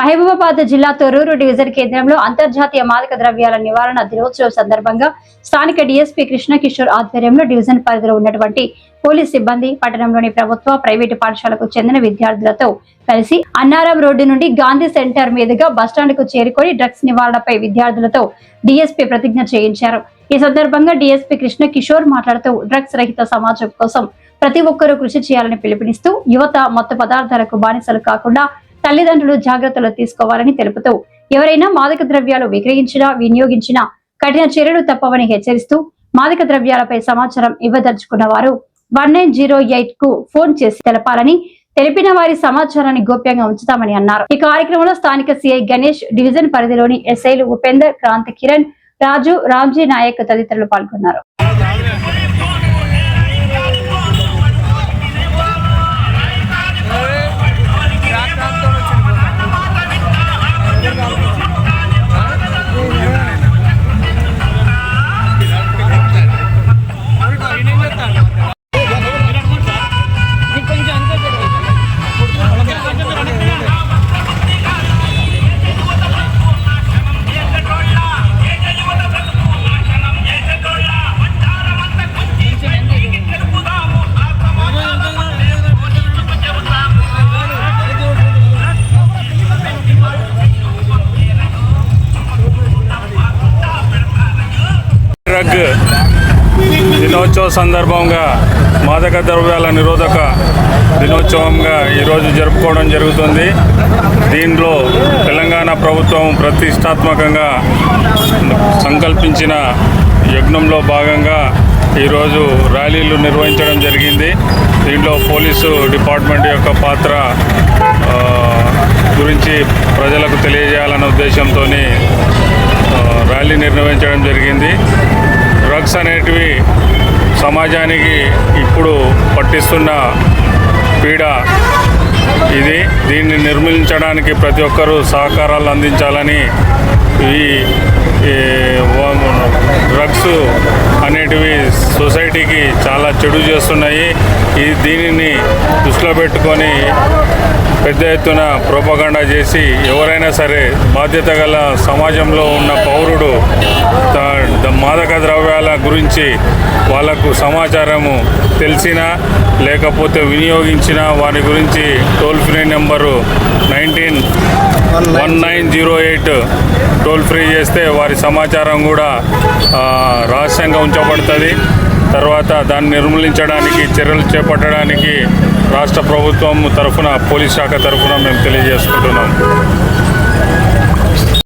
మహబూబాబాద్ జిల్లా తొర్రూరు డివిజన్ కేంద్రంలో అంతర్జాతీయ మాదక ద్రవ్యాల నివారణ దినోత్సవం సందర్భంగా స్థానిక డీఎస్పీ కృష్ణ కిషోర్ ఆధ్వర్యంలో డివిజన్ పరిధిలో ఉన్నటువంటి పోలీస్ సిబ్బంది పట్టణంలోని ప్రభుత్వ ప్రైవేటు పాఠశాలకు చెందిన విద్యార్థులతో కలిసి అన్నారం రోడ్డు నుండి గాంధీ సెంటర్ మీదుగా బస్టాండ్కు చేరుకొని డ్రగ్స్ నివారణపై విద్యార్థులతో డీఎస్పీ ప్రతిజ్ఞ చేయించారు. ఈ సందర్భంగా డీఎస్పీ కృష్ణ కిషోర్ మాట్లాడుతూ డ్రగ్స్ రహిత సమాజం కోసం ప్రతి ఒక్కరూ కృషి చేయాలని పిలుపునిస్తూ యువత మత్తు పదార్థాలకు బానిసలు కాకుండా తల్లిదండ్రులు జాగ్రత్తలు తీసుకోవాలని తెలుపుతూ ఎవరైనా మాదక ద్రవ్యాలు విక్రయించినా వినియోగించినా కఠిన చర్యలు తప్పవని హెచ్చరిస్తూ మాదక ద్రవ్యాలపై సమాచారం ఇవ్వదలుచుకున్న వారు వన్ నైన్ జీరో ఎయిట్కు ఫోన్ చేసి తెలపాలని తెలిపిన వారి సమాచారాన్ని గోప్యంగా ఉంచుతామని అన్నారు. ఈ కార్యక్రమంలో స్థానిక సిఐ గణేష్ డివిజన్ పరిధిలోని ఎస్ఐలు ఉపేందర్ క్రాంతి కిరణ్ రాజు రామ్జీ నాయక్ తదితరులు పాల్గొన్నారు. డ్రగ్ దినోత్సవ సందర్భంగా మాదక ద్రవ్యాల నిరోధక దినోత్సవంగా ఈరోజు జరుపుకోవడం జరుగుతుంది. దీనిలో తెలంగాణ ప్రభుత్వం ప్రతిష్టాత్మకంగా సంకల్పించిన యజ్ఞంలో భాగంగా ఈరోజు ర్యాలీలు నిర్వహించడం జరిగింది. దీంట్లో పోలీసు డిపార్ట్మెంట్ యొక్క పాత్ర గురించి ప్రజలకు తెలియజేయాలన్న ఉద్దేశంతో ర్యాలీ నిర్వహించడం జరిగింది. డ్రగ్స్ అనేటివి సమాజానికి ఇప్పుడు పట్టిస్తున్న పీడ ఇది. దీన్ని నిర్మూలించడానికి ప్రతి ఒక్కరూ సహకారాలు అందించాలని ఈ డ్రగ్స్ అనేటివి సొసైటీకి చాలా చెడు చేస్తున్నాయి. ఈ దీనిని దృష్టిలో పెట్టుకొని పెద్ద ఎత్తున ప్రోపగండా చేసి ఎవరైనా సరే బాధ్యత గల సమాజంలో ఉన్న పౌరుడు మాదక ద్రవ్యాల గురించి వాళ్ళకు సమాచారము తెలిసినా లేకపోతే వినియోగించిన వారి గురించి toll free number nineteen one nine zero eight toll free చేస్తే వారి సమాచారం కూడా రహస్యంగా ఉంచబడుతుంది. తర్వాత దాన్ని నిర్మూలించడానికి చర్యలు చేపట్టడానికి రాష్ట్ర ప్రభుత్వం తరఫున పోలీస్ శాఖ తరఫున మేము తెలియజేసుకుంటున్నాం.